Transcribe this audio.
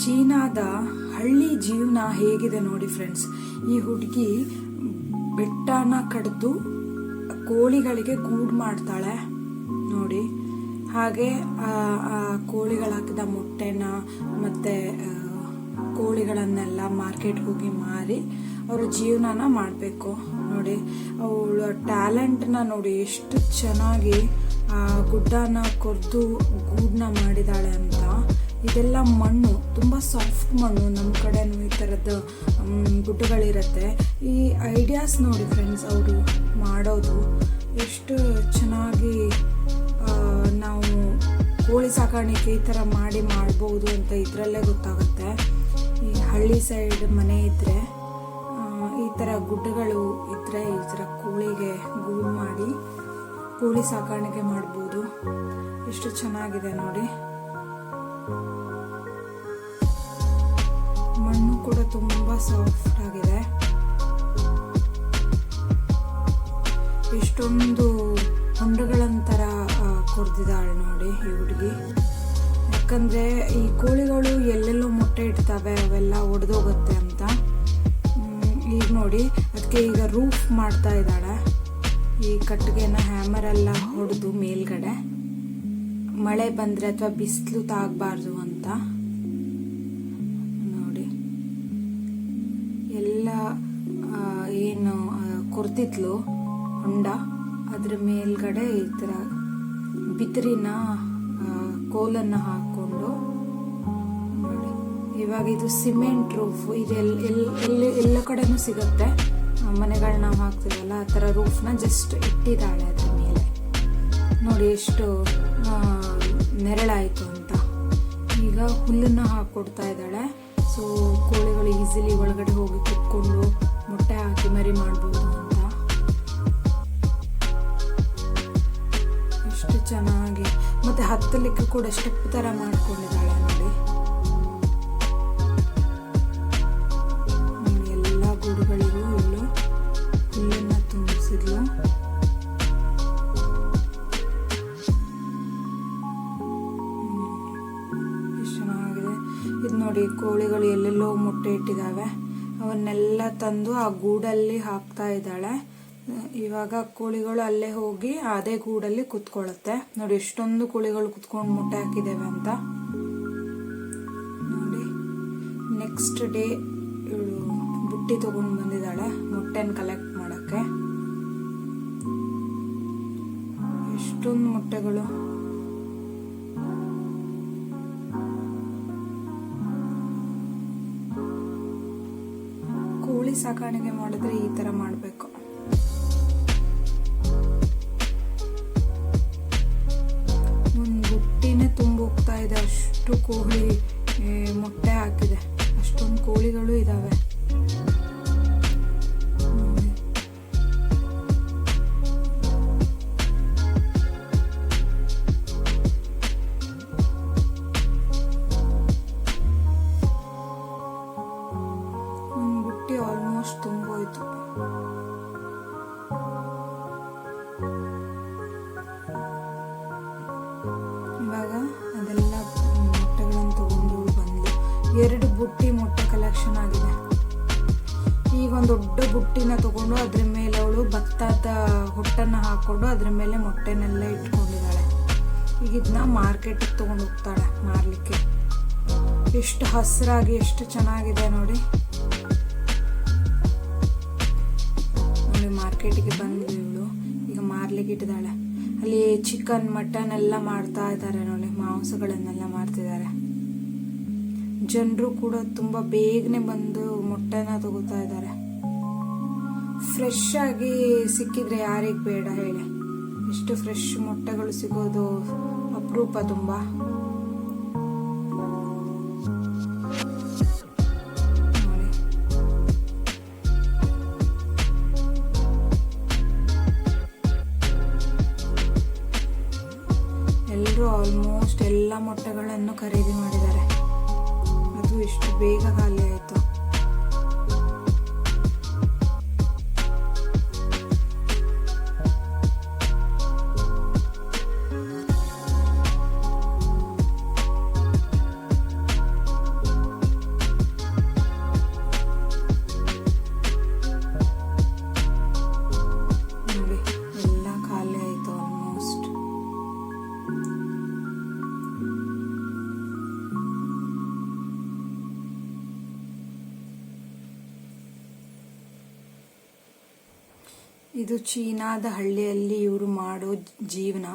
ಚೀನಾದ ಹಳ್ಳಿ ಜೀವನ ಹೇಗಿದೆ ನೋಡಿ ಫ್ರೆಂಡ್ಸ್ ಈ ಹುಡುಗಿ ಬೆಟ್ಟನ ಕಡಿದು ಕೋಳಿಗಳಿಗೆ ಗೂಡು ಮಾಡ್ತಾಳೆ ನೋಡಿ. ಹಾಗೆ ಕೋಳಿಗಳು ಹಾಕಿದ ಮೊಟ್ಟೆನ ಮತ್ತೆ ಕೋಳಿಗಳನ್ನೆಲ್ಲ ಮಾರ್ಕೆಟ್ಗೆ ಹೋಗಿ ಮಾರಿ ಅವರು ಜೀವನನ ಮಾಡಬೇಕು ನೋಡಿ. ಅವಳ ಟ್ಯಾಲೆಂಟ್ನ ನೋಡಿ ಎಷ್ಟು ಚೆನ್ನಾಗಿ ಗುಡ್ಡನ ಕೊರ್ದು ಗೂಡನ್ನ ಮಾಡಿದಾಳೆ ಅಂತ. ಇದೆಲ್ಲ ಮಣ್ಣು, ತುಂಬ ಸಾಫ್ಟ್ ಮಣ್ಣು ನಮ್ಮ ಕಡೆನೂ ಈ ಥರದ್ದು ಗುಡ್ಡಗಳಿರುತ್ತೆ. ಈ ಐಡಿಯಾಸ್ ನೋಡಿ ಫ್ರೆಂಡ್ಸ್ ಅವರು ಮಾಡೋದು, ಎಷ್ಟು ಚೆನ್ನಾಗಿ ನಾವು ಕೋಳಿ ಸಾಕಾಣಿಕೆ ಈ ಥರ ಮಾಡಿ ಮಾಡ್ಬೋದು ಅಂತ ಇದರಲ್ಲೇ ಗೊತ್ತಾಗುತ್ತೆ. ಈ ಹಳ್ಳಿ ಸೈಡ್ ಮನೆ ಇದ್ದರೆ ಈ ಥರ ಗುಡ್ಡಗಳು ಇದ್ದರೆ ಈ ಥರ ಕೋಳಿಗೆ ಗೂಡು ಮಾಡಿ, ಕೋಳಿ ಸಾಕಾಣಿಕೆ ಮಾಡ್ಬೋದು. ಎಷ್ಟು ಚೆನ್ನಾಗಿದೆ ನೋಡಿ. ಮಣ್ಣು ಕೂಡ ತುಂಬ ಸಾಫ್ಟ್ ಆಗಿದೆ. ಎಷ್ಟೊಂದು ಹೊಂಡಗಳಂತರ ಕೊರ್ದಿದ್ದಾಳೆ ನೋಡಿ ಈ ಹುಡುಗಿ. ಯಾಕಂದ್ರೆ ಈ ಕೋಳಿಗಳು ಎಲ್ಲೆಲ್ಲೋ ಮೊಟ್ಟೆ ಇಡ್ತವೆ, ಅವೆಲ್ಲ ಒಡೆದೋಗುತ್ತೆ ಅಂತ. ಈಗ ನೋಡಿ ಅದಕ್ಕೆ ಈಗ ರೂಫ್ ಮಾಡ್ತಾ ಇದ್ದಾಳೆ. ಈ ಕಟ್ಟಿಗೆನ ಹ್ಯಾಮರ್ ಎಲ್ಲ ಹೊಡೆದು ಮೇಲ್ಗಡೆ. ಮಳೆ ಬಂದ್ರೆ ಅಥವಾ ಬಿಸಿಲು ತಾಗಬಾರ್ದು ಅಂತ. ನೋಡಿ. ಎಲ್ಲ ಏನು ಕೊರ್ತಿತ್ಲು ಹೊಂಡ. ಅದ್ರ ಮೇಲ್ಗಡೆ ಈ ಥರ ಬಿದಿರಿನ ಕೋಲನ್ನು ಹಾಕ್ಕೊಂಡು ನೋಡಿ. ಇವಾಗ ಇದು ಸಿಮೆಂಟ್ ರೂಫ್. ಇದು ಎಲ್ ಎಲ್, ಎಲ್ಲಿ, ಎಲ್ಲ ಕಡೆನೂ ಸಿಗುತ್ತೆ. ಮನೆಗಳನ್ನ ಹಾಕ್ತಿವಲ್ಲ, ಆ ಥರ ರೂಫ್ನ ಜಸ್ಟ್ ಇಟ್ಟಿದ್ದಾಳೆ ಅದ್ರ ಮೇಲೆ. ನೋಡಿ ಎಷ್ಟು ನೆರಳಾಯಿತು ಅಂತ. ಈಗ ಹುಲ್ಲನ್ನ ಹಾಕ್ಕೊಡ್ತಾ ಇದ್ದಾಳೆ. ಸೊ ಕೋಳಿಗಳು ಈಸಿಲಿ ಒಳಗಡೆ ಹೋಗಿ ಕುತ್ಕೊಂಡು ಮೊಟ್ಟೆ ಹಾಕಿ ಮರಿ ಮಾಡ್ಬೋದು ಅಂತ. ಎಷ್ಟು ಚೆನ್ನಾಗಿ. ಮತ್ತೆ ಹತ್ತಲಿಕ್ಕೆ ಕೂಡ ಸ್ಟೆಪ್ ಥರ ಮಾಡ್ಕೊಂಡಿದ್ದಾಳೆ. ನೋಡಿ ಕೋಳಿಗಳು ಎಲ್ಲೆಲ್ಲೋ ಮೊಟ್ಟೆ ಇಟ್ಟಿದ್ದಾವೆ ಅವನ್ನೆಲ್ಲ ತಂದು ಆ ಗೂಡಲ್ಲಿ ಹಾಕ್ತಾ ಇದ್ದಾಳೆ. ಇವಾಗ ಕೋಳಿಗಳು ಅಲ್ಲೇ ಹೋಗಿ ಅದೇ ಗೂಡಲ್ಲಿ ಕುತ್ಕೊಳ್ಳುತ್ತೆ. ನೋಡಿ ಎಷ್ಟೊಂದು ಕೋಳಿಗಳು ಕುತ್ಕೊಂಡು ಮೊಟ್ಟೆ ಹಾಕಿದ್ದೇವೆ ಅಂತ. ನೋಡಿ ನೆಕ್ಸ್ಟ್ ಡೇ ಇವಳು ಬುಟ್ಟಿ ತಗೊಂಡು ಬಂದಿದ್ದಾಳೆ ಮೊಟ್ಟೆನ ಕಲೆಕ್ಟ್ ಮಾಡಕ್ಕೆ. ಎಷ್ಟೊಂದು ಮೊಟ್ಟೆಗಳು. ಸಾಕಾಣಿಕೆ ಮಾಡಿದ್ರೆ ಈ ತರ ಮಾಡಬೇಕು. ಒಂದು ಹೋಗ್ತಾ ಇದೆ. ಅಷ್ಟು ಕೋಳಿ ಮೊಟ್ಟೆ ಹಾಕಿದೆ. ಅಷ್ಟೊಂದು ಕೋಳಿಗಳು ಇದಾವೆ. ಎರಡು ಬುಟ್ಟಿ ಮೊಟ್ಟೆ ಕಲೆಕ್ಷನ್ ಆಗಿದೆ. ಈಗ ಒಂದು ದೊಡ್ಡ ಬುಟ್ಟಿನ ತಗೊಂಡು ಅದ್ರ ಮೇಲೆ ಅವಳು ಭತ್ತದ ಹೊಟ್ಟನ್ನು ಹಾಕೊಂಡು ಅದ್ರ ಮೇಲೆ ಮೊಟ್ಟೆನೆಲ್ಲ ಇಟ್ಕೊಂಡಿದ್ದಾಳೆ. ಈಗ ಇದನ್ನ ಮಾರ್ಕೆಟಿಗೆ ತಗೊಂಡು ಹೋಗ್ತಾಳೆ ಮಾರಲಿಕ್ಕೆ. ಎಷ್ಟು ಹಸಿರಾಗಿ, ಎಷ್ಟು ಚೆನ್ನಾಗಿದೆ ನೋಡಿ. ನೋಡಿ ಮಾರ್ಕೆಟಿಗೆ ಬಂದ್ವಿ ಇವಳು. ಈಗ ಮಾರ್ಲಿಕ್ಕೆ ಇಟ್ಟಿದ್ದಾಳೆ. ಅಲ್ಲಿ ಚಿಕನ್ ಮಟನ್ ಎಲ್ಲ ಮಾಡ್ತಾ ಇದ್ದಾರೆ ನೋಡಿ, ಮಾಂಸಗಳನ್ನೆಲ್ಲ ಮಾಡ್ತಿದ್ದಾರೆ. ಜನರು ಕೂಡ ತುಂಬ ಬೇಗನೆ ಬಂದು ಮೊಟ್ಟೆನ ತಗೋತಾ ಇದ್ದಾರೆ. ಫ್ರೆಶ್ ಆಗಿ ಸಿಕ್ಕಿದ್ರೆ ಯಾರಿಗೆ ಬೇಡ ಹೇಳಿ. ಎಷ್ಟು ಫ್ರೆಶ್ ಮೊಟ್ಟೆಗಳು ಸಿಗೋದು ಅಪರೂಪ ತುಂಬಾ. ಎಲ್ಲರೂ ಆಲ್ಮೋಸ್ಟ್ ಎಲ್ಲ ಮೊಟ್ಟೆಗಳನ್ನು ಖರೀದಿ ಮಾಡಿದ್ದಾರೆ. ಅದು ಎಷ್ಟು ಬೇಗ ಖಾಲಿ ಆಯಿತು ಇದು ಚೀನಾದ ಹಳ್ಳಿಯಲ್ಲಿ ಇವರು ಮಾಡೋ ಜೀವನ.